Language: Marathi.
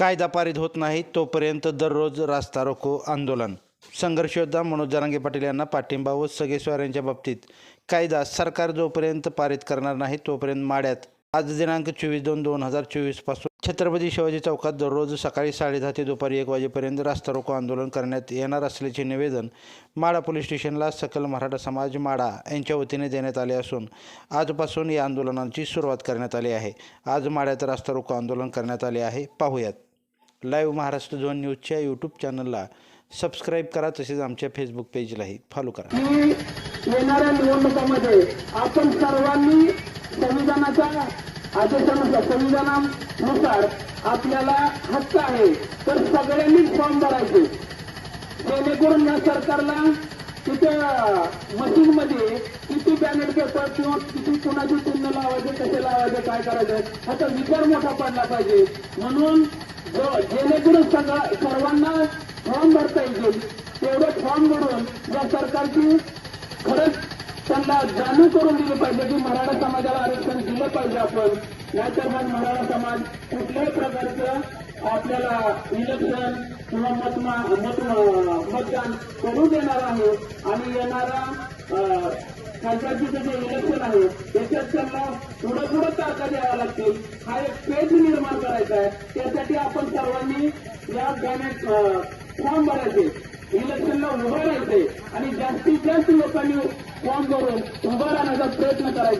कायदा पारित होत नाही तोपर्यंत दररोज रास्ता रोको आंदोलन. संघर्षयोद्धा मनोज जरांगे पाटील यांना पाठिंबा व सगेस्वारांच्या बाबतीत कायदा सरकार जोपर्यंत पारित करणार नाही तोपर्यंत माड्यात. आज दिनांक चोवीस दोन दोन हजार चोवीसपासून छत्रपती शिवाजी चौकात दररोज सकाळी साडेदहा ते दुपारी एक वाजेपर्यंत रास्ता रोको आंदोलन करण्यात येणार असल्याचे निवेदन माडा पोलीस स्टेशनला सकल मराठा समाज माडा यांच्या वतीने देण्यात आले असून आजपासून या आंदोलनाची सुरुवात करण्यात आली आहे. आज माड्यात रास्ता रोको आंदोलन करण्यात आले आहे. पाहूयात. लाईव्ह महाराष्ट्र झोन न्यूजच्या यूट्यूब चॅनलला सबस्क्राईब करा तसेच आमच्या फेसबुक पेजलाही फॉलो करा. येणाऱ्या निवडणुकामध्ये आपण सर्वांनी संविधानाच्या आदेशानुसार संविधानानुसार आपल्याला हक्क आहे. तर सगळ्यांनी फॉर्म भरायचे. जेणेकरून या सरकारला तिथं मशीनमध्ये किती बॅलेट पेपर किंवा किती कुणाची चिन्ह लावायचे कसे लावायचे काय करायचं ह्याचा विचार मोठा पडला पाहिजे. म्हणून हो, जेणेकरून सगळं सर्वांना फॉर्म भरता येईल. तेवढे फॉर्म भरून या सरकारची खरंच त्यांना जाणीव करून दिली पाहिजे की मराठा समाजाला आरक्षण दिलं पाहिजे आपण. नाहीतर मग मराठा समाज कुठल्याही प्रकारचं आपल्याला इलेक्शन किंवा मतमा मत मतदान करू देणार आहे. आणि येणारा अं, खासदारकीचं जे इलेक्शन आहे पुढं द्याव्या लागतील हा एक पेज निर्माण करायचा आहे. त्यासाठी आपण सर्वांनी या बॅनेट फॉर्म भरायचे. इलेक्शनला उभं राहायचे आणि जास्तीत जास्त लोकांनी फॉर्म भरून उभं राहण्याचा प्रयत्न करायचा.